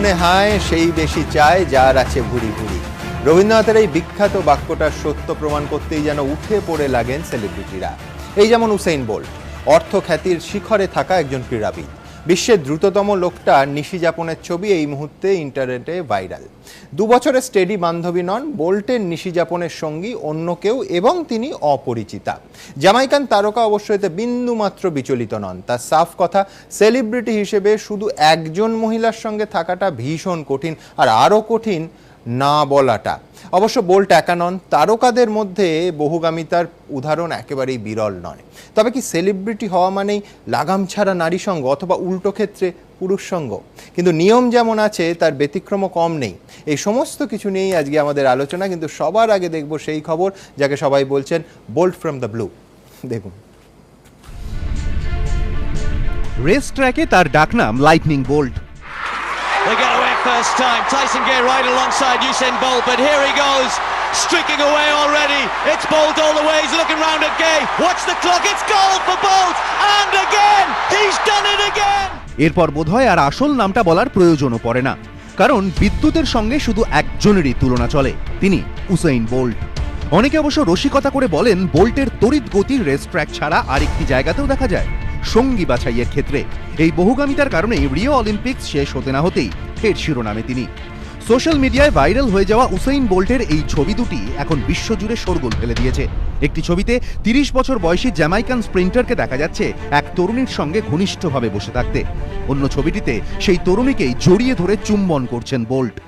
জীবনে হায়, সেই বেশি চায় যার আছে ভুরি ভুরি রবীন্দ্রনাথের এই বিখ্যাত বাক্যটার সত্য প্রমাণ করতেই যেন উঠে পড়ে লাগেন সেলিব্রিটিরা এই যেমন উসেইন বোল্ট, অর্থ খ্যাতির শিখরে থাকা একজন ক্রীড়াবিদ। বিশ্বের দ্রুততম লোকটা নিশি যাপনের ছবি এই মুহূর্তে ইন্টারনেটে ভাইরাল। দু বছরের স্টেডি বান্ধবী নন, বোল্টের নিশি যাপনের সঙ্গী অন্য কেউ এবং তিনি অপরিচিতা। জামাইকান তারকা অবশ্য এতে বিন্দুমাত্র বিচলিত নন। তার সাফ কথা, সেলিব্রিটি হিসেবে শুধু একজন মহিলার সঙ্গে থাকাটা ভীষণ কঠিন আর আরও কঠিন না বলাটা। অবশ্য বোল্ট একা নন, তারকাদের মধ্যে বহুগামিতার উদাহরণ একেবারেই বিরল নয়। তবে কি সেলিব্রিটি হওয়া মানেই লাগাম ছাড়া নারী সঙ্গ অথবা উল্টো ক্ষেত্রে পুরুষ সঙ্গ? কিন্তু নিয়ম যেমন আছে, তার ব্যতিক্রমও কম নেই। এই সমস্ত কিছু নিয়েই আজকে আমাদের আলোচনা, কিন্তু সবার আগে দেখব সেই খবর যাকে সবাই বলছেন বোল্ট ফ্রম দ্য ব্লু। দেখুন। রেস ট্র্যাকে তার ডাকনাম lightning Bolt first time. Tyson Gay right alongside Usain Bolt, but here he goes, streaking away already. It's Bolt all the way. He's looking round at Gay. Watch the clock. It's goal for Bolt, and again he's done it again. এরপর বোধহয় আর আসল নামটা বলার প্রয়োজনও পড়ে না কারণ বিদ্যুতের সঙ্গে শুধু একজনেরই তুলনা চলে তিনি উসাইন বোল্ট অনেকে অবশ্য রসিকতা করে বলেন বোল্টের তড়িৎ গতির রেস ট্র্যাক ছাড়া আরেকটি জায়গাতেও দেখা যায় সঙ্গী বাছাইয়ের ক্ষেত্রে। এই বহুগামিতার কারণেই রিও অলিম্পিক্স শেষ হতে না হতেই ফের শিরোনামে তিনি। সোশ্যাল মিডিয়ায় ভাইরাল হয়ে যাওয়া উসাইন বোল্টের এই ছবি দুটি এখন বিশ্বজুড়ে শোরগোল ফেলে দিয়েছে। একটি ছবিতে তিরিশ বছর বয়সী জ্যামাইকান স্প্রিন্টারকে দেখা যাচ্ছে এক তরুণীর সঙ্গে ঘনিষ্ঠভাবে বসে থাকতে। অন্য ছবিটিতে সেই তরুণীকেই জড়িয়ে ধরে চুম্বন করছেন বোল্ট।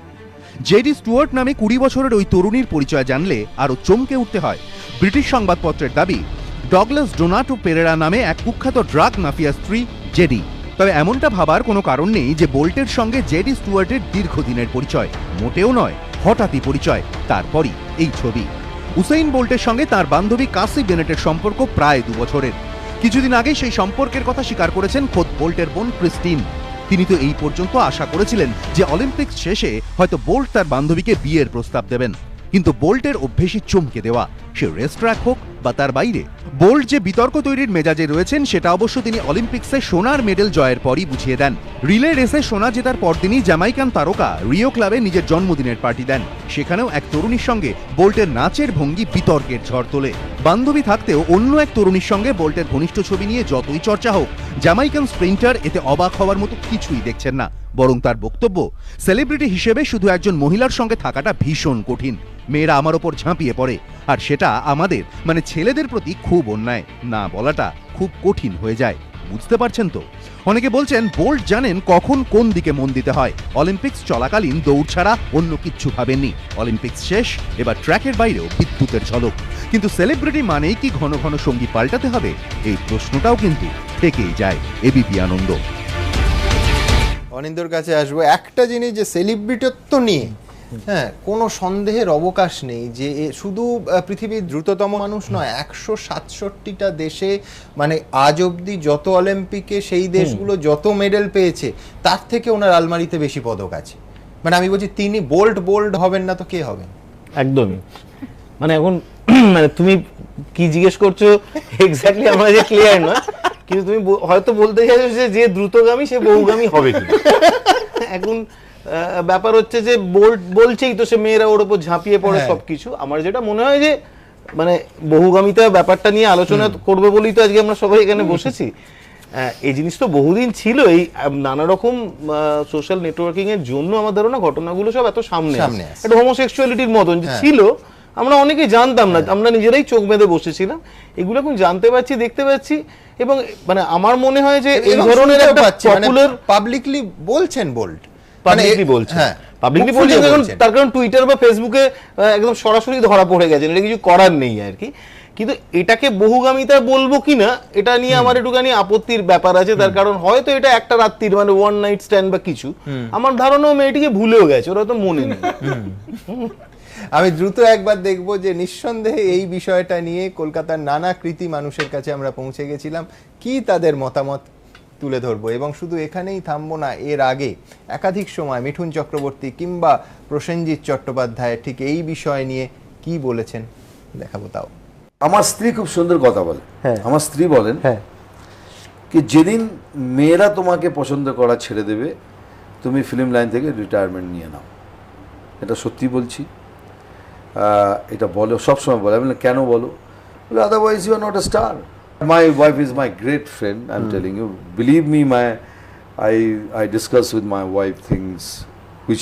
জেডি স্টুয়ার্ট নামে কুড়ি বছরের ওই তরুণীর পরিচয় জানলে আরও চমকে উঠতে হয়। ব্রিটিশ সংবাদপত্রের দাবি ডগলাস ডোনাটো পেরেরা নামে এক কুখ্যাত ড্রাগ মাফিয়া স্ত্রী, জেডি। তবে এমনটা ভাবার কোনো কারণ নেই যে বোল্টের সঙ্গে জেডি স্টুয়ার্টের দীর্ঘদিনের পরিচয়। মোটেও নয়, হঠাৎই পরিচয়, তারপরই এই ছবি। উসাইন বোল্টের সঙ্গে তার বান্ধবী কাসি বেনেটের সম্পর্ক প্রায় দু বছরের। কিছুদিন আগে সেই সম্পর্কের কথা স্বীকার করেছেন খোদ বোল্টের বোন ক্রিস্টিন। তিনি তো এই পর্যন্ত আশা করেছিলেন যে অলিম্পিক্স শেষে হয়তো বোল্ট তার বান্ধবীকে বিয়ের প্রস্তাব দেবেন। কিন্তু বোল্টের অভ্যেসই চমকে দেওয়া। সে রেস ট্র্যাক হোক বা তার বাইরে। বোল্ট যে বিতর্ক তৈরির মেজাজে রয়েছেন, সেটা অবশ্য তিনি অলিম্পিক্সে সোনার মেডেল জয়ের পরই বুঝিয়ে দেন। রিলে রেসে সোনা জেতার পরদিনই জামাইকান তারকা রিও ক্লাবে নিজের জন্মদিনের পার্টি দেন। সেখানেও এক তরুণীর সঙ্গে বোল্টের নাচের ভঙ্গি বিতর্কের ঝড় তোলে। বান্ধবী থাকতেও অন্য এক তরুণীর সঙ্গে বোল্টের ঘনিষ্ঠ ছবি নিয়ে যতই চর্চা হোক জামাইকান স্প্রিন্টার এতে অবাক হওয়ার মতো কিছুই দেখছেন না। বরং তার বক্তব্য, সেলিব্রিটি হিসেবে শুধু একজন মহিলার সঙ্গে থাকাটা ভীষণ কঠিন। মেয়েরা আমার ওপর ঝাঁপিয়ে পড়ে। আর সেটা আমাদের মানে ছেলেদের প্রতি খুব অন্যায়। না বলাটা খুব কঠিন হয়ে যায়। বুঝতে পারছেন তো? অনেকে বলছেন, বোল্ট জানেন কখন কোন দিকে মন দিতে হয়। অলিম্পিক্স চলাকালীন দৌড় ছাড়া অন্য কিচ্ছু ভাবেননি। অলিম্পিক্স শেষ, এবার ট্র্যাকের বাইরেও বিদ্যুতের ঝলক। কিন্তু সেলিব্রিটি মানেই কি ঘন ঘন সঙ্গী পাল্টাতে হবে? এই প্রশ্নটাও কিন্তু থেকেই যায় এবিপি আনন্দ। অনিন্দর কাছে আসব, একটা জিনিস যে সেলিব্রিটত্ব নিয়ে হ্যাঁ কোনো সন্দেহের অবকাশ নেই যে এ শুধু পৃথিবীর দ্রুততম মানুষ নয় একশো সাতষট্টিটা দেশে মানে আজ অবধি যত অলিম্পিকে সেই দেশগুলো যত মেডেল পেয়েছে তার থেকে ওনার আলমারিতে বেশি পদক আছে। মানে আমি বলছি তিনি বোল্ড বোল্ড হবেন না তো কে হবেন? একদমই। মানে এখন মানে তুমি কি জিজ্ঞেস করছ এক্স্যাক্টলি আমরা যে ক্লিয়ার না কিন্তু তুমি হয়তো বলতে চাইছো যে যে দ্রুতগামী সে বহুগামী হবে কি এখন ব্যাপার হচ্ছে যে বল বলছেই তো সে মেয়েরা ওর উপর ঝাঁপিয়ে পড়ে হ্যাঁ। সবকিছু। আমার যেটা মনে হয় যে মানে বহুগামিতা ব্যাপারটা নিয়ে আলোচনা করবে বলেই তো আজকে আমরা সবাই এখানে বসেছি। এই জিনিস তো বহুদিন ছিল। এই নানা রকম সোশ্যাল নেটওয়ার্কিং এর জন্য আমার ধারণা ঘটনাগুলো সব এত সামনে। এটা হোমোসেক্সুয়ালিটির মতন যে হ্যাঁ। ছিল আমরা অনেকেই জানতাম না। আমরা নিজেরাই চোখ বেঁধে বসেছিলাম। এগুলো এখন জানতে পারছি দেখতে পাচ্ছি এবং মানে আমার মনে হয় যে এই ধরনের একটা পপুলার পাবলিকলি বলছেন বোল্ড পাবলিকলি বলছে পাবলিকলি বলছে কারণ তার কারণ টুইটার বা ফেসবুকে একদম সরাসরি ধরা পড়ে গেছে এটা কিছু করার নেই আর কি। কিন্তু এটাকে বহুগামিতা বলব কিনা এটা নিয়ে আমার একটুখানি আপত্তির ব্যাপার আছে তার কারণ হয়তো এটা একটা রাত্রির মানে ওয়ান নাইট স্ট্যান্ড বা কিছু। আমার ধারণা মেয়েটিকে ভুলেও গেছে ওরা তো মনে নেই। আমি দ্রুত একবার দেখব যে নিঃসন্দেহে এই বিষয়টা নিয়ে কলকাতার নানা কৃতি মানুষের কাছে আমরা পৌঁছে গেছিলাম। কি তাদের মতামত? তুলে ধরবো এবং শুধু এখানেই থামবো না এর আগে একাধিক সময় মিঠুন চক্রবর্তী কিংবা প্রসেনজিৎ চট্টোপাধ্যায় ঠিক এই বিষয় নিয়ে কি বলেছেন দেখাবো তাও। আমার স্ত্রী খুব সুন্দর কথা বলে। হ্যাঁ। আমার স্ত্রী বলেন হ্যাঁ। কি যেদিন মেয়েরা তোমাকে পছন্দ করা ছেড়ে দেবে তুমি ফিল্ম লাইন থেকে রিটায়ারমেন্ট নিয়ে নাও। এটা সত্যি বলছি। এটা বলো সবসময় বলে। আমি কেন বলো? বলে otherwise you are not a star my wife is my great friend I am telling you believe me my I I discuss with my wife things which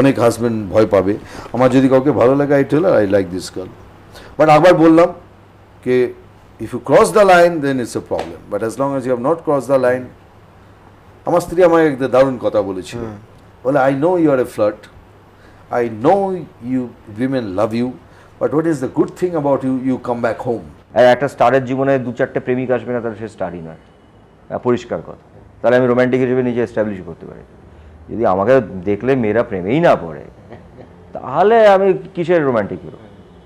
অনেক হাজব্যান্ড ভয় পাবে। আমার যদি কাউকে ভালো লাগে I tell I like this girl but আবার বললাম কে if you cross the line then it's a problem but as long as you have not cross the line আমার স্ত্রী আমাকে একটা দারুণ কথা বলেছিল। বলে I know you are a flirt I know you women love you but what is the good thing about you you come back home আর একটা স্টারের জীবনে দু চারটে প্রেমিক আসবে না, তাহলে সে স্টারই নয়। পরিষ্কার কথা। তাহলে আমি রোম্যান্টিক হিসেবে নিজে এস্টাবলিশ করতে পারি। যদি আমাকে দেখলে মেয়েরা প্রেমেই না পড়ে, তাহলে আমি কিসের রোমান্টিক হিরো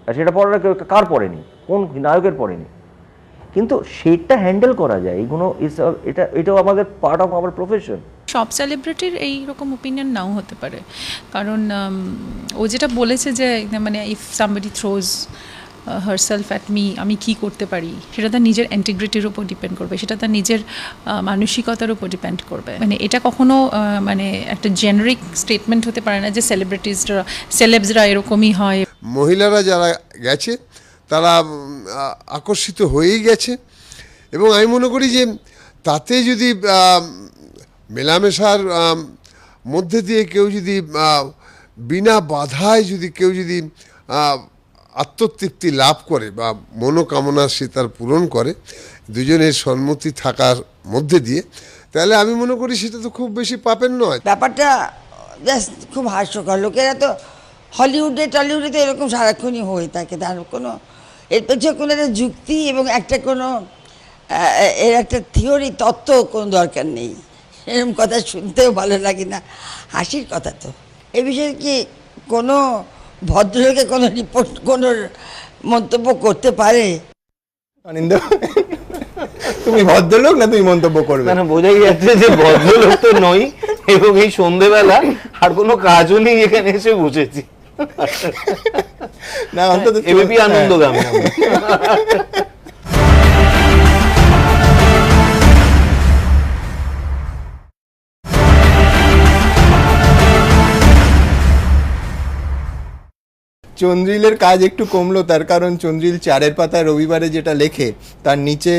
আর সেটা কেউ কার পড়েনি? কোন নায়কের পড়েনি? কিন্তু সেটা হ্যান্ডেল করা যায়। এইগুলো is এটা, এটাও আমাদের পার্ট অফ আওয়ার প্রফেশন সব সেলিব্রিটির এই রকম ওপিনিয়ন নাও হতে পারে। কারণ ও যেটা বলেছে যে মানে if somebody throws herself at me আমি কি করতে পারি? সেটা তার নিজের অ্যান্টিগ্রিটির উপর ডিপেন্ড করবে। সেটা তার নিজের মানসিকতার উপর ডিপেন্ড করবে। মানে এটা কখনো মানে একটা জেনারিক স্টেটমেন্ট হতে পারে না যে সেলিব্রিটিসরা সেলেবসরা এরকমই হয়। মহিলারা যারা গেছে, তারা আকর্ষিত হয়েই গেছে। এবং আমি মনে করি যে তাতে যদি মেলামেশার মধ্যে দিয়ে কেউ যদি বিনা বাধায় যদি কেউ যদি আত্মতৃপ্তি লাভ করে বা মনোকামনা সে তার পূরণ করে, দুজনের সম্মতি থাকার মধ্যে দিয়ে, তাহলে আমি মনে করি সেটা তো খুব বেশি পাপের নয়। ব্যাপারটা খুব হাস্যকর। লোকেরা তো হলিউডে, টলিউডে তো এরকম সারাক্ষণই হয়ে থাকে। তার কোনো, এর পেছনে কোনো একটা যুক্তি এবং একটা কোনো এর একটা থিওরি, তত্ত্ব কোনো দরকার নেই। এরকম কথা শুনতেও ভালো লাগে না। হাসির কথা তো। এ বিষয়ে কি কোনো ভদ্রলোকে কোনো রিপোর্ট কোনো মন্তব্য করতে পারে? অনিন্দ তুমি ভদ্রলোক না তুমি মন্তব্য করবে? না বোঝাই যাচ্ছে যে ভদ্রলোক তো নই এবং এই সন্ধেবেলা আর কোনো কাজও নেই এখানে এসে বসেছি। না অন্তত এবিপি আনন্দগামী। চন্দ্রিলের কাজ একটু কমলো তার কারণ চন্দ্রিল চারের পাতায় রবিবারে যেটা লেখে তার নিচে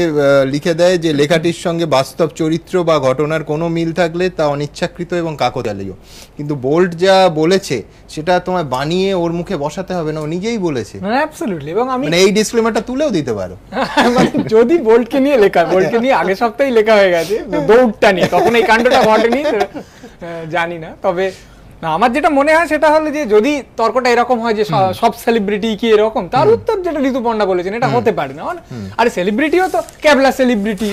লিখে দেয় যে লেখাটির সঙ্গে বাস্তব চরিত্র বা ঘটনার কোনো মিল থাকলে তা অনিচ্ছাকৃত এবং কাকতালীয়। কিন্তু বোল্ট যা বলেছে সেটা তোমায় বানিয়ে ওর মুখে বসাতে হবে না ও নিজেই বলেছে। অ্যাবসলিউটলি এবং আমি মানে এই ডিসক্লেমারটা তুলেও দিতে পারো। মানে যদি বোল্টকে নিয়ে লেখা বোল্টকে নিয়ে আগের সপ্তাহেই লেখা হয়ে গেছে দৌড়টা নিয়ে তখন এই কাণ্ডটা ঘটেনি জানি না তবে না, আমার যেটা মনে হয় সেটা হলো যে যদি তর্কটা এরকম হয় যে সব সেলিব্রিটি কি এরকম তার উত্তর যেটা ঋতুপর্ণা বলেছেন এটা হতে পারে না। আরে সেলিব্রিটিও তো ক্যাবলা সেলিব্রিটি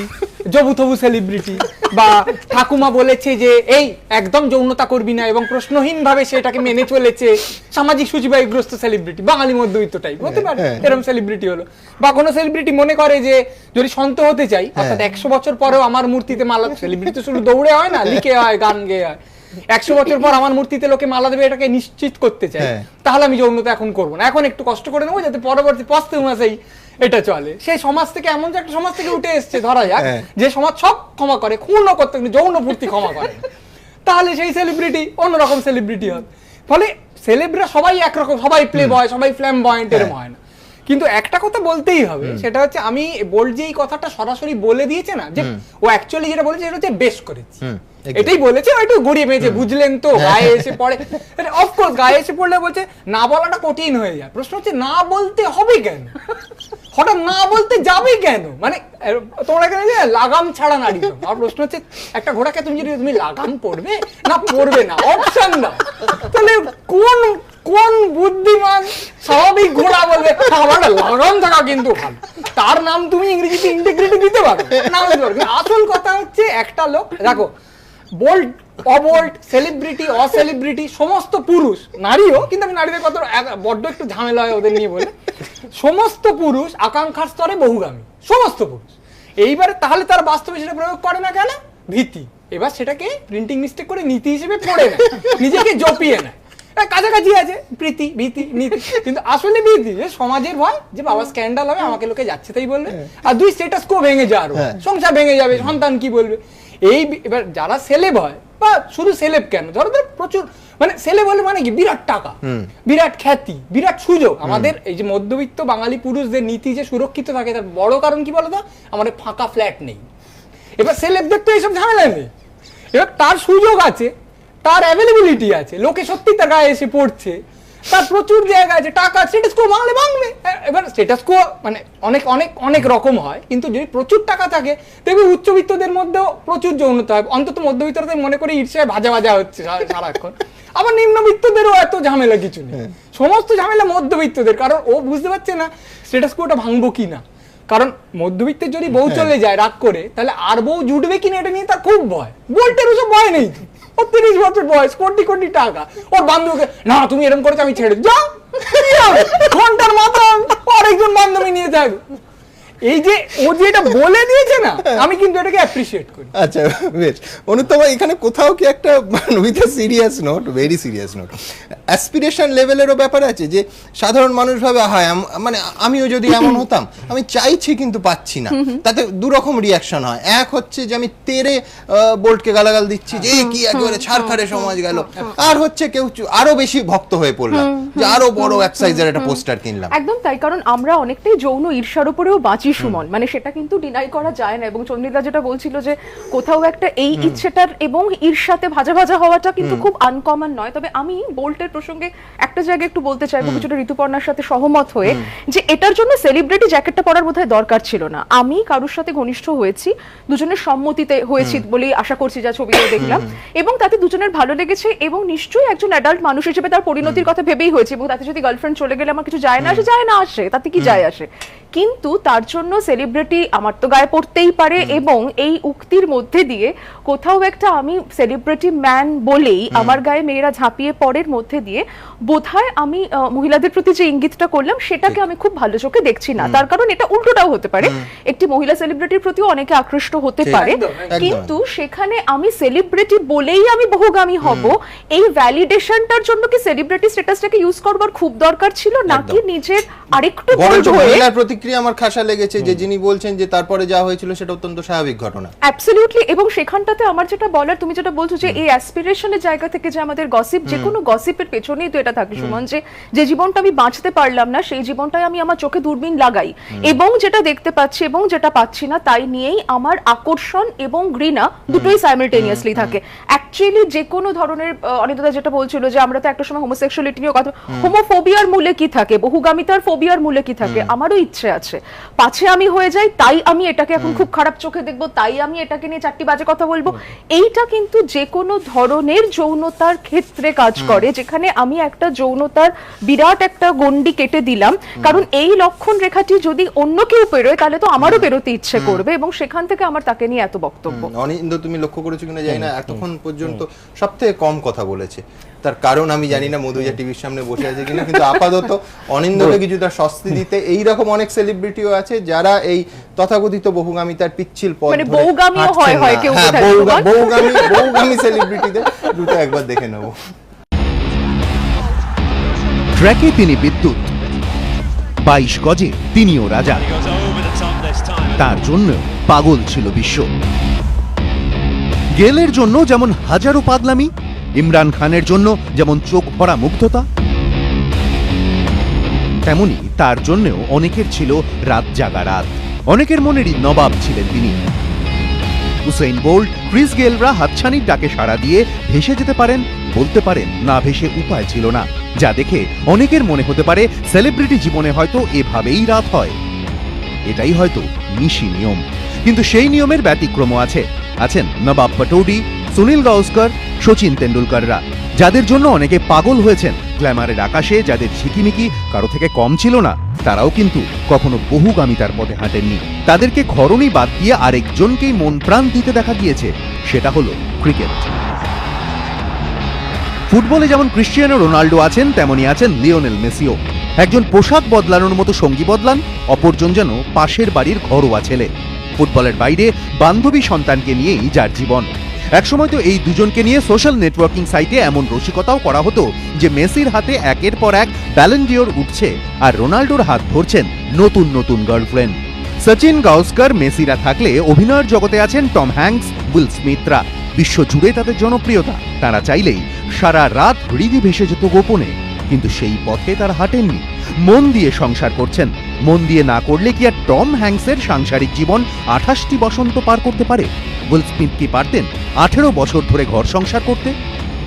জবুথবু সেলিব্রিটি বা ঠাকুমা বলেছে যে এই একদম যৌনতা করবি না এবং প্রশ্নহীন ভাবে সেটাকে মেনে চলেছে সামাজিক সূচিবাহীগ্রস্ত সেলিব্রিটি বাঙালি মধ্যবিত্ত টাইপ হতে পারে হ্যাঁ। এরকম সেলিব্রিটি হলো। বা কোনো সেলিব্রিটি মনে করে যে যদি সন্ত হতে চাই অর্থাৎ একশো বছর পরেও আমার মূর্তিতে মালা সেলিব্রিটি তো শুধু দৌড়ে হয় না লিখে হয় গান গেয়ে হয়। একশো বছর পর আমার মূর্তিতে লোকে মালা দেবে এটাকে নিশ্চিত করতে চাই। হ্যাঁ। তাহলে আমি যৌনতা এখন করব না। এখন একটু কষ্ট করে নেব যাতে পরবর্তী পস্তে মাসেই এটা চলে। সেই সমাজ থেকে এমন যে একটা সমাজ থেকে উঠে এসছে ধরা যাক হ্যাঁ। যে সমাজ সব ক্ষমা করে খুনও করতে যৌন পূর্তি ক্ষমা করে। তাহলে সেই সেলিব্রিটি অন্যরকম সেলিব্রিটি হবে। ফলে সেলিব্রিটি সবাই একরকম সবাই প্লে বয় সবাই ফ্ল্যাম বয়েন্ট এরকম হয়। না কিন্তু একটা কথা বলতেই হবে সেটা হচ্ছে আমি বোল্ড যে এই কথাটা সরাসরি বলে দিয়েছে না যে ও অ্যাকচুয়ালি যেটা বলেছে সেটা হচ্ছে বেশ করেছি. এটাই বলেছে একটু গড়িয়ে পেয়েছে বুঝলেন তো গায়ে এসে পড়ে। অফকোর্স গায়ে এসে পড়লে বলছে না বলাটা কঠিন হয়ে যায়। প্রশ্ন হচ্ছে না বলতে হবে কেন? হঠাৎ না বলতে যাবে কেন? মানে তোমরা এখানে যে লাগাম ছাড়া নারী। আমার প্রশ্ন হচ্ছে একটা ঘোড়াকে তুমি যদি তুমি লাগাম পড়বে না পড়বে না অপশন দাও। তাহলে কোন কোন বুদ্ধিমান স্বাভাবিক ঘোড়া বলবে আমার লাগাম থাকা কিন্তু ভালো। তার নাম তুমি ইংরেজিতে ইন্টিগ্রিটি দিতে পারো। না আসল কথা হচ্ছে একটা লোক দেখো বোল্ড অবোল্ড সেলিব্রিটি অসেলিব্রিটি সমস্ত পুরুষ নারীও কিন্তু আমি নারীদের বড্ড একটু ঝামেলা হয় ওদের নিয়ে বলে। সমস্ত পুরুষ আকাঙ্ক্ষার স্তরে বহুগামী সমস্ত পুরুষ। এইবারে তাহলে তার বাস্তবে সেটা প্রয়োগ করে না কেন? ভীতি। এবার সেটাকে প্রিন্টিং মিস্টেক করে নীতি হিসেবে পড়ে নেয় নিজেকে জপিয়ে নেয়। কাছাকাছি আছে প্রীতি ভীতি নীতি। কিন্তু আসলে ভীতি যে সমাজের ভয় যে বাবা স্ক্যান্ডাল হবে আমাকে লোকে যাচ্ছে তাই বলবে। আর দুই স্টেটাস কো ভেঙে যাওয়ার ভয়। সংসার ভেঙে যাবে সন্তান কি বলবে? এই এবার যারা সেলেব হয় বা শুধু সেলেব কেন? ধরো প্রচুর মানে সেলেব বলে মানে কি? বিরাট টাকা বিরাট খ্যাতি বিরাট সুযোগ। আমাদের এই যে মধ্যবিত্ত বাঙালি পুরুষদের নীতি যে সুরক্ষিত থাকে তার বড় কারণ কি বলতো? আমাদের ফাঁকা ফ্ল্যাট নেই। এবার সেলেবদের তো এইসব ঝামেলা নেই। এবার তার সুযোগ আছে তার অ্যাভেলেবিলিটি আছে। লোকে সত্যি তার গায়ে এসে পড়ছে। তার প্রচুর জায়গা আছে টাকা স্টেটাস কো বাংলে বাংলে এবার স্টেটাস কো মানে অনেক অনেক অনেক রকম হয় কিন্তু যদি প্রচুর টাকা থাকে দেখবে উচ্চবিত্তদের মধ্যেও প্রচুর যৌনতা হয়। অন্তত মধ্যবিত্তদের মনে করি ঈর্ষায় ভাজা ভাজা হচ্ছে সারাক্ষণ। আবার নিম্নবিত্তদেরও এত ঝামেলা কিছু নেই। সমস্ত ঝামেলা মধ্যবিত্তদের কারণ ও বুঝতে পারছে না স্টেটাস কোটা ভাঙবো কি না। কারণ মধ্যবিত্তের যদি বউ চলে যায় রাগ করে তাহলে আর বউ জুটবে কিনা এটা নিয়ে তার খুব ভয়। ওসব ভয় নেই। ওর তিরিশ বছর বয়স, কোটি কোটি টাকা ওর বান্ধবীকে, না, তুমি এরকম করেছ, আমি ছেড়ে দিই।" যাও? ঘণ্টার মাথা আরেকজন বান্ধবী নিয়ে থাকবে এই যে ও যে এটা বলে দিয়েছে না আমি কিন্তু এটাকে অ্যাপ্রিসিয়েট করি। আচ্ছা বেশ। অনুত্তমা এখানে কোথাও কি একটা with a serious note very serious note aspiration লেভেলেরও ব্যাপার আছে যে সাধারণ মানুষ ভাবে হয় মানে আমিও যদি এমন হতাম আমি চাইছি কিন্তু পাচ্ছি না। তাতে দু রকম রিয়াকশন হয়। এক হচ্ছে যে আমি তেরে বোল্টকে গালাগাল দিচ্ছি যে কি একেবারে ছাড়খাড়ে সমাজ গেল। আর হচ্ছে কেউ আরও বেশি ভক্ত হয়ে পড়লাম যে আরও বড় এক সাইজের একটা পোস্টার কিনলাম। একদম তাই কারণ আমরা অনেকটাই যৌন ঈর্ষার উপরেও বাঁচি সুমন মানে সেটা কিন্তু ডিনাই করা যায় না। এবং চন্দ্রিদা যেটা বলছিল যে কোথাও একটা এই ইচ্ছেটার এবং ঈর্ষাতে ভাজা ভাজা হওয়াটা কিন্তু খুব আনকমন নয়। তবে আমি বোল্টের প্রসঙ্গে একটা জায়গায় একটু বলতে চাইব কিছুটা ঋতুপর্ণার সাথে সহমত হয়ে যে এটার জন্য সেলিব্রিটি জ্যাকেটটা পরার বোধহয় দরকার ছিল না। আমি কারোর সাথে ঘনিষ্ঠ হয়েছি দুজনের সম্মতিতে হয়েছি বলেই আশা করছি যা ছবিতে দেখলাম। এবং তাতে দুজনের ভালো লেগেছে এবং নিশ্চয়ই একজন অ্যাডাল্ট মানুষ হিসেবে তার পরিণতির কথা ভেবেই হয়েছে। এবং তাতে যদি গার্লফ্রেন্ড চলে গেলে আমার কিছু যায় না আসে যায় না আসে তাতে কি যায় আসে? কিন্তু তার জন্য সেলিব্রিটি আমার তো গায়ে পড়তেই পারে এবং এই উক্তির মধ্যে দিয়ে কোথাও একটা আমি সেলিব্রিটি ম্যান বলেই আমার গায়ে মেয়েরা ঝাঁপিয়ে পড়ের মধ্যে দিয়ে বোধহয় আমি মহিলাদের প্রতি যে ইঙ্গিতটা করলাম সেটাকে আমি খুব ভালো চোখে দেখছি না। তার কারণ এটা উল্টোটাও হতে পারে। একটি মহিলা সেলিব্রিটির প্রতিও অনেকে আকৃষ্ট হতে পারে। কিন্তু সেখানে আমি সেলিব্রিটি বলেই আমি বহুগামী হব এই ভ্যালিডেশনটার জন্য কি সেলিব্রিটি স্ট্যাটাসটাকে ইউজ করবার খুব দরকার ছিল? নাকি নিজের আরেকটু হয়ে প্রতিক্রিয়া আমার খাসা লেগেছে যে যিনি বলছেন যে তারপরে যা হয়েছিল সেটা অত্যন্ত স্বাভাবিক ঘটনা। অ্যাবসলিউটলি এবং সেখানটাতে আমার যেটা বলার তুমি যেটা বলছো যে এই অ্যাসপিরেশনের জায়গা থেকে যে আমাদের গসিপ যে কোনো গসিপের পেছনেই তো এটা থাকে সুমন যে যে জীবনটা আমি বাঁচতে পারলাম না সেই জীবনটাই আমি আমার চোখে দূরবীন লাগাই। এবং যেটা দেখতে পাচ্ছি এবং যেটা পাচ্ছি না তাই নিয়েই আমার আকর্ষণ এবং ঘৃণা দুটোই সাইমালটেনিয়াসলি থাকে। অ্যাকচুয়ালি যে কোনো ধরনের আহ, অনিতা যেটা বলছিল যে আমরা তো একটা সময় হোমোসেক্সুয়ালিটি নিয়ে কথা হোমোফোবিয়ার মূলে কি থাকে? বহুগামিতার ফোবিয়ার মূলে কি থাকে? আমারও ইচ্ছে আছে। পাছে আমি হয়ে যাই তাই আমি এটাকে এখন খুব খারাপ চোখে দেখব তাই আমি এটাকে নিয়ে চারটি বাজে কথা বলব। এইটা কিন্তু যে কোনো ধরনের যৌনতার ক্ষেত্রে কাজ করে। যেখানে আমি একটা যৌনতার বিরাট একটা গন্ডি কেটে দিলাম। কারণ এই লক্ষণ রেখাটি যদি অন্য কেউ পেরোয় তাহলে তো আমারও বেরোতে ইচ্ছে করবে এবং সেখান থেকে আমার তাকে নিয়ে এত বক্তব্য। অনিন্দ তুমি লক্ষ্য করেছ কিনা? জানি না। এতক্ষণ পর্যন্ত সব থেকে কম কথা বলেছে। তার কারণ আমি জানি না মধুজা টিভির সামনে বসে আছে কিনা কিন্তু আপাতত অনিন্দকে কিছুটা স্বস্তি দিতে এই রকম অনেক সেলিব্রিটিও আছে যারা এই তথাকথিত বহুগামিতার পিচ্ছিল পথ মানে ধরে হয় হয় কেউ হ্যাঁ। বউগামী বউগামী সেলিব্রিটিদের দুটো একবার দেখে নেব। ট্র্যাকে তিনি বিদ্যুৎ বাইশ গজে তিনিও রাজা. তার জন্য পাগল ছিল বিশ্ব। গেলের জন্য যেমন হাজারো পাগলামি ইমরান খানের জন্য যেমন চোখ ভরা মুগ্ধতা, তেমনি তার জন্যও অনেকের ছিল রাত জাগা রাত। অনেকের মনেরই নবাব ছিলেন তিনি। হুসেইন বোল্ট, ক্রিস গেলরা হাতছানির ডাকে সাড়া দিয়ে ভেসে যেতে পারেন, বলতে পারেন না ভেসে উপায় ছিল না। যা দেখে অনেকের মনে হতে পারে সেলিব্রিটি জীবনে হয়তো এভাবেই রাত হয়। এটাই হয়তো নিশি নিয়ম। কিন্তু সেই নিয়মের ব্যতিক্রমও আছে। আছেন নবাব পটৌডি, সুনীল গাওস্কর সচিন তেন্ডুলকাররা। যাদের জন্য অনেকে পাগল হয়েছেন। গ্ল্যামারের আকাশে যাদের ঝিকিমিকি কারও থেকে কম ছিল না, তারাও কিন্তু কখনো বহুগামিতার পথে হাঁটেননি। তাদেরকে ঘরণী বাদ দিয়ে আরেকজনকেই মন প্রাণ দিতে দেখা গিয়েছে, সেটা হলো ক্রিকেট। ফুটবলে যেমন ক্রিশ্চিয়ানো রোনাল্ডো আছেন, তেমনই আছেন লিওনেল মেসিও। একজন পোশাক বদলানোর মতো সঙ্গী বদলান, অপরজন যেন পাশের বাড়ির ঘরোয়া ছেলে। ফুটবলের বাইরে বান্ধবী সন্তানকে নিয়েই যার জীবন। একসময় তো এই দুজনকে নিয়ে সোশ্যাল নেটওয়ার্কিং সাইটে এমন রসিকতাও করা হতো যে মেসির হাতে একের পর এক ব্যালেন্ডিওর উঠছে আর রোনাল্ডোর হাত ধরছেন নতুন নতুন গার্লফ্রেন্ড সচিন গাওস্কর মেসিরা থাকলে অভিনয়ের জগতে আছেন টম হ্যাঙ্কস উইল স্মিথরা বিশ্বজুড়ে তাদের জনপ্রিয়তা, তারা চাইলেই সারা রাত হৃদি ভেসে যেত গোপনে। কিন্তু সেই পথে তারা হাঁটেননি। মন দিয়ে সংসার করছেন। মন দিয়ে না করলে কি আর টম হ্যাংসের সাংসারিক জীবন আঠাশটি বসন্ত পার করতে পারে? উইল স্মিথ কি পারতেন? আঠেরো বছর ধরে ঘর সংসার করতে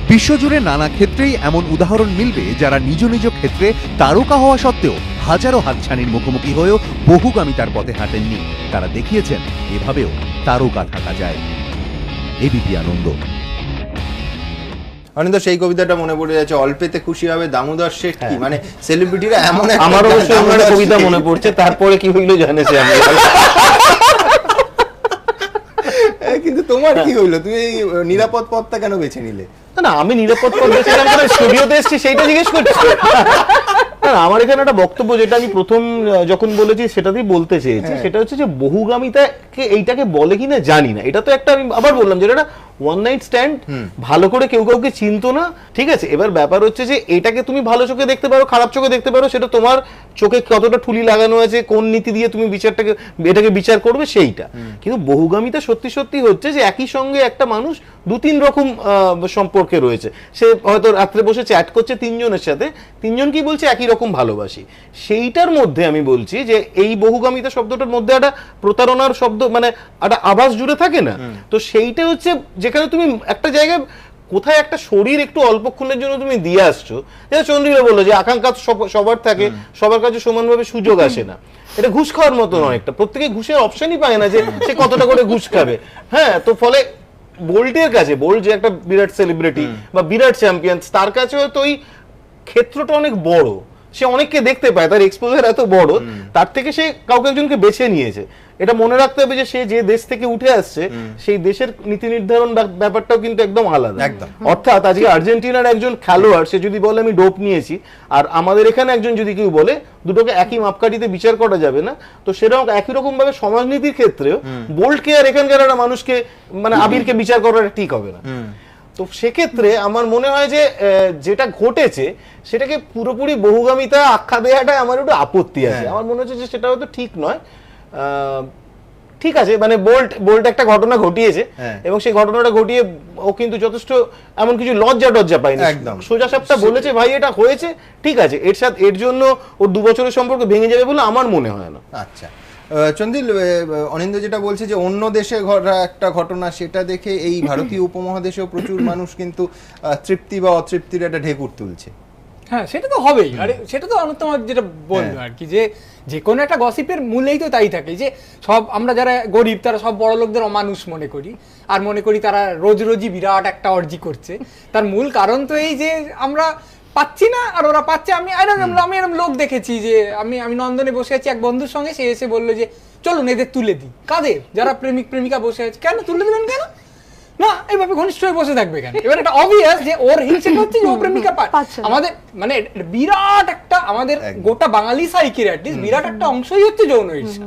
বিশ্বজুড়ে নানা ক্ষেত্রেই এমন উদাহরণ মিলবে যারা নিজ নিজ ক্ষেত্রে তারকা হওয়া সত্ত্বেও হাজারো হাতছানির মুখোমুখি হয়েও বহুগামিতার পথে হাঁটেননি। তারা দেখিয়েছেন এভাবেও তারকা থাকা যায়। এবিপি আনন্দ। অনিন্দ সেই কবিতাটা মনে পড়ে যাচ্ছে অল্পেতে খুশি হবে দামোদর শেঠ কি? মানে সেলিব্রিটিরা এমন একটা আমার অবশ্য কবিতা মনে পড়ছে তারপরে কি হইল জানেছে আমি। কিন্তু তোমার কি হইল? তুমি নিরাপদ পথটা কেন বেছে নিলে? না আমি নিরাপদ পথ বেছেছিলাম কারণ স্টুডিওতে এসেছি সেইটা জিজ্ঞেস করছি। না আমার এখানে একটা বক্তব্য যেটা আমি প্রথম যখন বলেছি সেটাতেই বলতে চেয়েছি সেটা হচ্ছে যে বহুগামিতাকে এইটাকে বলে কিনা জানি না। এটা তো একটা আমি আবার বললাম যেটা ওয়ান নাইট স্ট্যান্ড ভালো করে কেউ কাউকে চিনতো না। ঠিক আছে এবার ব্যাপার হচ্ছে যে এটাকে তুমি ভালো চোখে দেখতে পারো খারাপ চোখে দেখতে পারো সেটা তোমার চোখে কতটা ঠুলি লাগানো আছে কোন নীতি দিয়ে তুমি বিচারটাকে এটাকে বিচার করবে সেইটা। কিন্তু বহুগামিতা সত্যি সত্যি হচ্ছে যে একই সঙ্গে একটা মানুষ দু তিন রকম সম্পর্কে রয়েছে। সে হয়তো রাত্রে বসে চ্যাট করছে তিনজনের সাথে তিনজন কি বলছে একই রকম ভালোবাসি। সেইটার মধ্যে আমি বলছি যে এই বহুগামিতা শব্দটার মধ্যে একটা প্রতারণার শব্দ মানে একটা আভাস জুড়ে থাকে না। তো সেইটা হচ্ছে যেখানে তুমি একটা জায়গায় কোথায় একটা শরীর একটু অল্পক্ষণের জন্য তুমি দিয়ে আসছো যেটা চন্দ্রিকা বলল যে আকাঙ্ক্ষা সবার থাকে সবার কাছে সমানভাবে সুযোগ আসে না। এটা ঘুষ খাওয়ার মতো নয় একটা। প্রত্যেকে ঘুষের অপশনই পায় না যে সে কতটা করে ঘুষ খাবে। হ্যাঁ তো ফলে বোল্টের কাছে বোল্ট যে একটা বিরাট সেলিব্রিটি বা বিরাট চ্যাম্পিয়ন তার কাছে হয়তো ওই ক্ষেত্রটা অনেক বড়। সে অনেককে দেখতে পায় তার এক্সপোজার এত বড় তার থেকে সে কাউকে একজনকে বেছে নিয়েছে। এটা মনে রাখতে হবে যে সে যে দেশ থেকে উঠে আসছে সেই দেশের নীতি নির্ধারণ ব্যাপারটাও কিন্তু একদম আলাদা। অর্থাৎ আজকে আর্জেন্টিনার একজন খেলোয়াড় সে যদি বলে আমি ডোপ নিয়েছি আর আমাদের এখানে একজন যদি কেউ বলে দুটোকে একই মাপকাঠিতে বিচার করা যাবে না তো সেরকম একই রকম ভাবে সমাজনীতির ক্ষেত্রেও বোল্টকে আর এখানকার একটা মানুষকে মানে আবিরকে বিচার করাটা ঠিক হবে না। তো সেক্ষেত্রে আমার মনে হয় যে যেটা ঘটেছে সেটাকে পুরোপুরি বহুগামিতা আখ্যা দেওয়াটা আমার একটু আপত্তি আছে হ্যাঁ। আমার মনে হচ্ছে যে সেটা হয়তো ঠিক নয় ঠিক আছে মানে বোল্ট বোল্ট একটা ঘটনা ঘটিয়েছে হ্যাঁ। এবং সেই ঘটনাটা ঘটিয়ে ও কিন্তু যথেষ্ট এমন কিছু লজ্জা টজ্জা পায়নি একদম। সোজা সাপটা বলেছে ভাই এটা হয়েছে ঠিক আছে এর সাথে এর জন্য ওর দু বছরের সম্পর্ক ভেঙে যাবে বলে আমার মনে হয় না আচ্ছা চন্দিল অনিন্দ যেটা বলছে যে অন্য দেশে ঘটা একটা ঘটনা সেটা দেখে এই ভারতীয় উপমহাদেশেও প্রচুর মানুষ কিন্তু তৃপ্তি বা অতৃপ্তির একটা ঢেকুর তুলছে। হ্যাঁ সেটা তো হবেই। আরে সেটা তো অনুত্তম যেটা বলল আর কি যে যে কোনো একটা গসিপের মূলেই তো তাই থাকে যে সব আমরা যারা গরিব তারা সব বড় লোকদের অমানুষ মনে করি আর মনে করি তারা রোজ রোজই বিরাট একটা অর্জি করছে। তার মূল কারণ তো এই যে আমরা পাচ্ছি না আর ওরা পাচ্ছে। আমি আমি এরকম লোক দেখেছি যে আমি আমি নন্দনে বসে আছি এক বন্ধুর সঙ্গে সে এসে বলল যে চলুন এদের তুলে দিই। কাদের? যারা প্রেমিক প্রেমিকা বসে আছে। কেন? তুলে দিবেন কেন? না এইভাবে ঘনিষ্ঠ হয়ে বসে থাকবে কেন? এবার এটা অবভিয়াস যে ওর হিংসেটা হচ্ছে যে ও প্রেমিকা পাচ্ছে আমাদের মানে বিরাট একটা আমাদের গোটা বাঙালি সাইকের অ্যাটলিস্ট বিরাট একটা অংশই হচ্ছে যৌন ঈর্ষা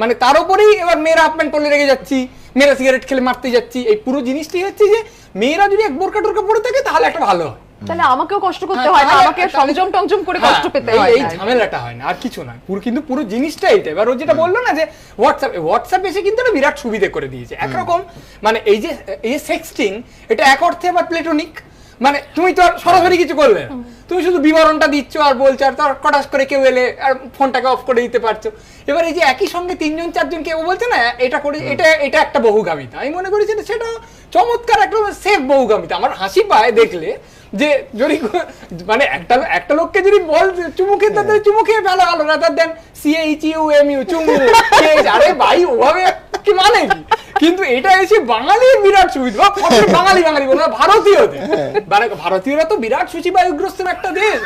মানে তার উপরেই এবার মেয়েরা হাফ প্যান্ট পরে রেখে যাচ্ছি মেয়েরা সিগারেট খেলে মারতে যাচ্ছি। এই পুরো জিনিসটি হচ্ছে যে মেয়েরা যদি এক বোরকা টোরকা পরে থাকে তাহলে একটা ভালো হয়। তাহলে আমাকেও কষ্ট করতে হ্যাঁ, হয় না আমাকে সংযম টংযম করে হ্যাঁ, কষ্ট পেতে হয় এই ঝামেলাটা হয় না আর কিছু নয় পুরো কিন্তু পুরো জিনিসটা এটা এবার ও যেটা বলল না যে হোয়াটসঅ্যাপ হোয়াটসঅ্যাপ এসে কিন্তু একটা বিরাট সুবিধে করে দিয়েছে। একরকম মানে এই যে এই যে সেক্সটিং এটা এক অর্থে আবার প্লেটোনিক মানে তুমি তো আর সরাসরি কিছু করলে না। তুমি শুধু বিবরণটা দিচ্ছ আর বলছো আর তার কটাস করে কেউ এলে আর ফোনটাকে অফ করে দিতে পারছ। এবার এই যে একই সঙ্গে তিনজন চারজন কেউ বলছে না এটা করে এটা এটা একটা বহুগামিতা। আমি মনে করি যেটা সেটা চমৎকার একটা সেফ বহুগামিতা। আমার হাসি পায় দেখলে। যে যদি মানে একটা একটা লোককে যদি বল চুমু খেতে তাহলে চুমু খেয়ে ফেলা ভালো rather then. C H U M U চুমু। আরে ভাই, ওভাবে কি মানে কি? কিন্তু এটা এসে বাঙালির বিরাট সুবিধা। বাঙালি বাঙালি বলব ভারতীয়দের মানে ভারতীয়রা তো বিরাট সূচিবায়ুগ্রস্ত একটা দেশ।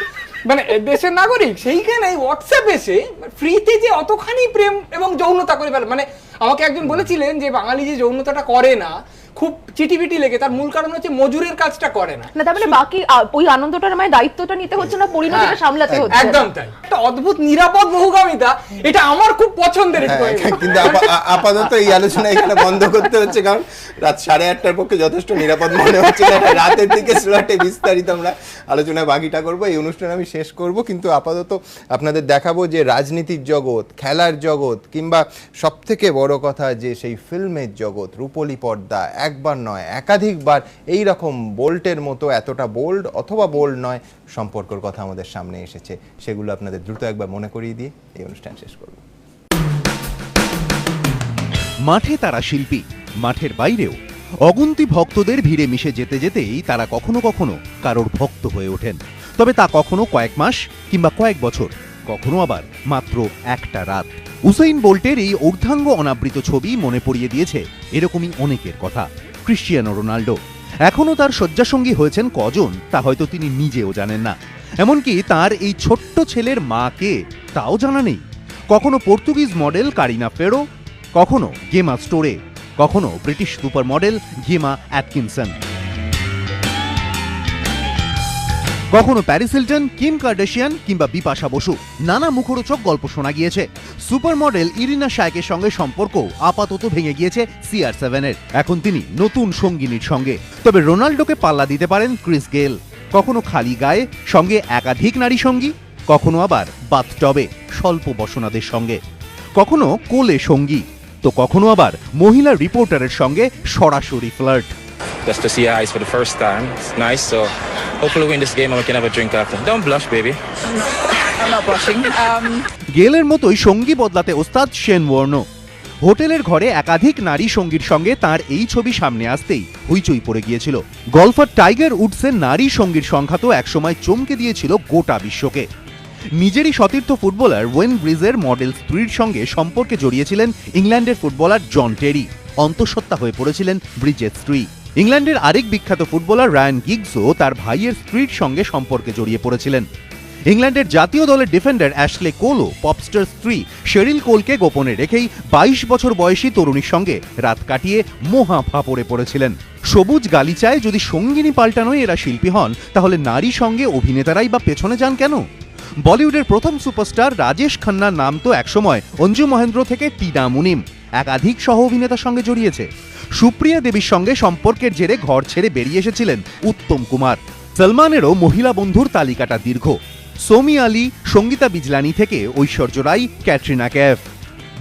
মানে দেশের নাগরিক, সেইখানে হোয়াটসঅ্যাপ এসে ফ্রিতে যে অতখানি প্রেম এবং যৌনতা করে ফেলে মানে আমাকে একজন বলেছিলেন যে বাঙালি যে যৌনতাটা করে না খুব চিটিপিটি লেগে তার মূল কারণ হচ্ছে মজুরের কাজটা করে না। না তার মানে বাকি ওই আনন্দটার মানে দায়িত্বটা নিতে হচ্ছে না পরিণতিটা হ্যাঁ, সামলাতে হচ্ছে। একদম তাই। একটা অদ্ভুত নিরাপদ বহুগামিতা এটা আমার খুব পছন্দের একটু হ্যাঁ, কিন্তু আপাতত এই আলোচনা এখানে বন্ধ করতে হচ্ছে কারণ রাত সাড়ে আটটার পক্ষে যথেষ্ট নিরাপদ মনে হচ্ছে না রাতের দিকে স্লটে বিস্তারিত আমরা আলোচনায় বাকিটা করব। এই অনুষ্ঠান আমি শেষ করব কিন্তু আপাতত আপনাদের দেখাবো যে রাজনীতির জগৎ খেলার জগৎ কিংবা সব থেকে বড় কথা যে সেই ফিল্মের জগৎ রূপলি পর্দা একবার নয়, একাধিকবার এই রকম বোল্টের মতো এতটা বোল্ড অথবা বোল্ড নয় সম্পর্কর কথা আমাদের সামনে এসেছে। সেগুলো আপনাদের দ্রুত একবার মনে করিয়ে দিয়ে এই অনুষ্ঠান শেষ করব। মাঠে তারা শিল্পী, মাঠের বাইরেও। অগুন্তি ভক্তদের ভিড়ে মিশে যেতে যেতেই তারা কখনো কখনো কারোর ভক্ত হয়ে ওঠেন। তবে তা কখনো কয়েক মাস কিংবা কয়েক বছর কখনো আবার, মাত্র একটা রাত। উসাইন বোল্টের এই অর্ধাঙ্গ অনাবৃত ছবি মনে পড়িয়ে দিয়েছে এরকমই অনেকের কথা, ক্রিশ্চিয়ানো রোনাল্ডো। এখনও তার শয্যাসঙ্গী হয়েছেন কজন, তা হয়তো তিনি নিজেও জানেন না। এমনকি তার এই ছোট্ট ছেলের মাকে তাও জানা নেই। কখনো পর্তুগিজ মডেল কারিনা ফেরো, কখনো গেমা স্টোরে, কখনো British super model Gemma Atkinson. কখনো প্যারিস হিলটন, কিম কার্ডেশিয়ান কিংবা বিপাশা বসু। নানা মুখরোচক গল্প শোনা গিয়েছে। সুপার মডেল ইরিনা শায়কের সঙ্গে সম্পর্ক আপাতত ভেঙে গিয়েছে সিআর সেভেনের এখন তিনি নতুন সঙ্গিনীর সঙ্গে। তবে রোনাল্ডোকে পাল্লা দিতে পারেন ক্রিস গেল। কখনো খালি গায়ে, সঙ্গে একাধিক নারী সঙ্গী, কখনো আবার বাথটবে, স্বল্প বসনাদের সঙ্গে। কখনো কোলে সঙ্গী, তো কখনো আবার মহিলা রিপোর্টারের সঙ্গে সরাসরি flirt just to see her eyes for the first time. It's nice. So hopefully win this game and we can have a drink after. Don't blush, baby. I'm not blushing. Um, গেলের মতোই সঙ্গী বদলাতে ওস্তাদ Shane Warne হোটেলের ঘরে একাধিক নারী সঙ্গীর সঙ্গে তার এই ছবি সামনে আসতেই হইচই পড়ে গিয়েছিল গলফার টাইগার উডসের নারী সঙ্গীর সংখ্যা তো একসময় চমকে দিয়েছিল গোটা বিশ্বকে নিজেরই সতীর্থ ফুটবলার ওয়েন ব্রিজের মডেল স্ত্রীর সঙ্গে সম্পর্কে জড়িয়েছিলেন ইংল্যান্ডের ফুটবলার জন টেরি অন্তঃসত্ত্বা হয়ে পড়েছিলেন ব্রিজের স্ত্রী ইংল্যান্ডের আরেক বিখ্যাত ফুটবলার রায়ান গিগসও তার ভাইয়ের স্ত্রীর সঙ্গে সম্পর্কে জড়িয়ে পড়েছিলেন। ইংল্যান্ডের জাতীয় দলের ডিফেন্ডার অ্যাশলে কোলও, পপস্টার স্ত্রী শেরিল কোলকে গোপনে রেখেই বাইশ বছর বয়সী তরুণীর সঙ্গে রাত কাটিয়ে মহা ফাপড়ে পড়েছিলেন। সবুজ গালিচায় যদি সঙ্গিনী পাল্টানোয় এরা শিল্পী হন, তাহলে নারী সঙ্গে অভিনেতারাই বা পেছনে যান কেন? বলিউডের প্রথম সুপারস্টার রাজেশ খান্নার নাম তো একসময় অঞ্জু মহেন্দ্র থেকে টিনা মুনিম, একাধিক সহ অভিনেতার সঙ্গে জড়িয়েছে। সুপ্রিয়া দেবীর সঙ্গে সম্পর্কের জেরে ঘর ছেড়ে বেরিয়ে এসেছিলেন উত্তম কুমার। সলমানেরও মহিলা বন্ধুর তালিকাটা দীর্ঘ। সোমি আলী, সঙ্গীতা বিজলানি থেকে ঐশ্বর্য রাই ক্যাটরিনা ক্যাফ।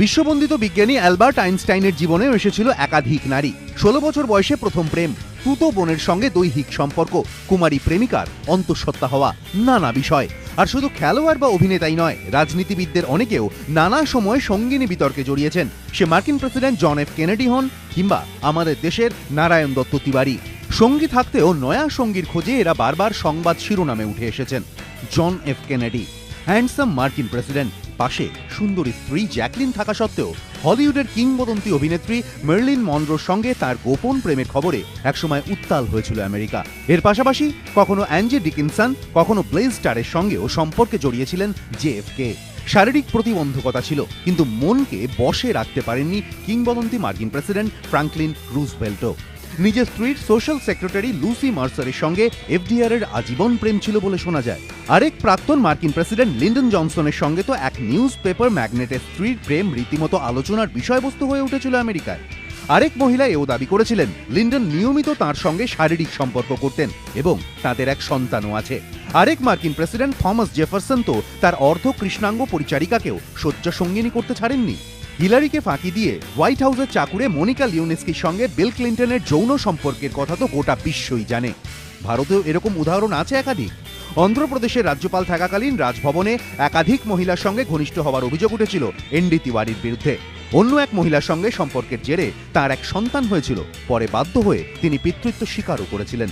বিশ্ববন্দিত বিজ্ঞানী অ্যালবার্ট আইনস্টাইনের জীবনেও এসেছিল একাধিক নারী। ষোলো বছর বয়সে প্রথম প্রেম তুতো বোনের সঙ্গে দৈহিক সম্পর্ক, কুমারী প্রেমিকার অন্তঃসত্ত্বা হওয়া নানা বিষয়। আর শুধু খেলোয়াড় বা অভিনেতাই নয়, রাজনীতিবিদদের অনেকেও নানা সময় সঙ্গিনী বিতর্কে জড়িয়েছেন। সে মার্কিন প্রেসিডেন্ট জন এফ কেনেডি হন কিংবা আমাদের দেশের নারায়ণ দত্ত তিওয়ারি। সঙ্গী থাকতেও নয়া সঙ্গীর খোঁজে এরা বারবার সংবাদ শিরোনামে উঠে এসেছেন। জন এফ কেনেডি, হ্যান্ডসাম মার্কিন প্রেসিডেন্ট। পাশে সুন্দরী স্ত্রী জ্যাকলিন থাকা সত্ত্বেও হলিউডের কিংবদন্তি অভিনেত্রী মেরলিন মনরোর সঙ্গে তার গোপন প্রেমের খবরে একসময় উত্তাল হয়েছিল আমেরিকা। এর পাশাপাশি কখনো অ্যাঞ্জি ডিকিনসন, কখনো ব্লেজ স্টারের সঙ্গেও সম্পর্কে জড়িয়েছিলেন জেএফকে শারীরিক প্রতিবন্ধকতা ছিল, কিন্তু মনকে বশে রাখতে পারেননি কিংবদন্তি মার্কিন প্রেসিডেন্ট ফ্রাঙ্কলিন রুজভেল্টও। নিজের স্ত্রীর সোশ্যাল সেক্রেটারি লুসি মার্সারের সঙ্গে এফডিআর এর আজীবন প্রেম ছিল বলে শোনা যায়। আরেক প্রাক্তন মার্কিন প্রেসিডেন্ট লিন্ডন জনসনের সঙ্গে তো এক নিউজ পেপার ম্যাগনেটের স্ত্রীর প্রেম রীতিমতো আলোচনার বিষয়বস্তু হয়ে উঠেছিল আমেরিকায়। আরেক মহিলা এও দাবি করেছিলেন লিন্ডন নিয়মিত তার সঙ্গে শারীরিক সম্পর্ক করতেন এবং তাদের এক সন্তানও আছে। আরেক মার্কিন প্রেসিডেন্ট থমাস জেফারসন তো তার অর্ধ কৃষ্ণাঙ্গ পরিচারিকাকেও শয্যা সঙ্গিনী করতে ছাড়েননি। হিলারিকে ফাঁকি দিয়ে হোয়াইট হাউসের চাকুরে মনিকা লিওনেস্কির সঙ্গে বিল ক্লিন্টনের যৌন সম্পর্কের কথা তো গোটা বিশ্বই জানে। ভারতেও এরকম উদাহরণ আছে একাধিক। অন্ধ্রপ্রদেশের রাজ্যপাল থাকাকালীন রাজভবনে একাধিক মহিলার সঙ্গে ঘনিষ্ঠ হওয়ার অভিযোগ উঠেছিল এনডি তিওয়ারির বিরুদ্ধে। অন্য এক মহিলার সঙ্গে সম্পর্কের জেরে তার এক সন্তান হয়েছিল। পরে বাধ্য হয়ে তিনি পিতৃত্ব স্বীকারও করেছিলেন।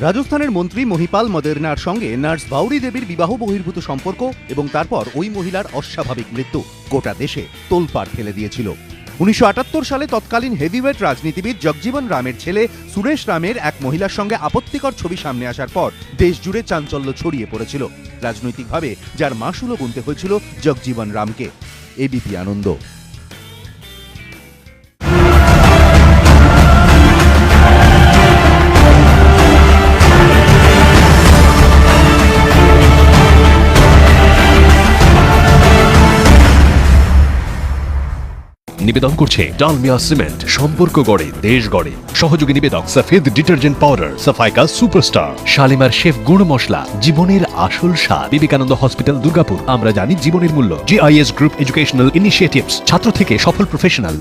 রাজস্থানের মন্ত্রী মহিপাল মদেরনার সঙ্গে নার্স বাউরি দেবীর বিবাহ বহির্ভূত সম্পর্ক এবং তারপর ওই মহিলার অস্বাভাবিক মৃত্যু গোটা দেশে তোলপাড় ফেলে দিয়েছিল। উনিশশো আটাত্তর সালে তৎকালীন হেভিওয়েট রাজনীতিবিদ জগজীবন রামের ছেলে সুরেশ রামের এক মহিলার সঙ্গে আপত্তিকর ছবি সামনে আসার পর দেশ জুড়ে চাঞ্চল্য ছড়িয়ে পড়েছিল। রাজনৈতিকভাবে যার মাসুলও গুনতে হয়েছিল জগজীবন রামকে। এবিপি আনন্দ। নিবেদন করছে ডালমিয়া সিমেন্ট, সম্পর্ক গড়ে, দেশ গড়ে। সহযোগী নিবেদক সফেদ ডিটারজেন্ট পাউডার, সাফাইকা সুপারস্টার। শালিমার শেফ গুড় মশলা, জীবনের আসল স্বাদ। বিবেকানন্দ হসপিটাল, দুর্গাপুর। আমরা জানি জীবনের মূল্য। জিআইএস গ্রুপ এডুকেশনাল ইনিশিয়েটিভস, ছাত্র থেকে সফল প্রফেশনাল।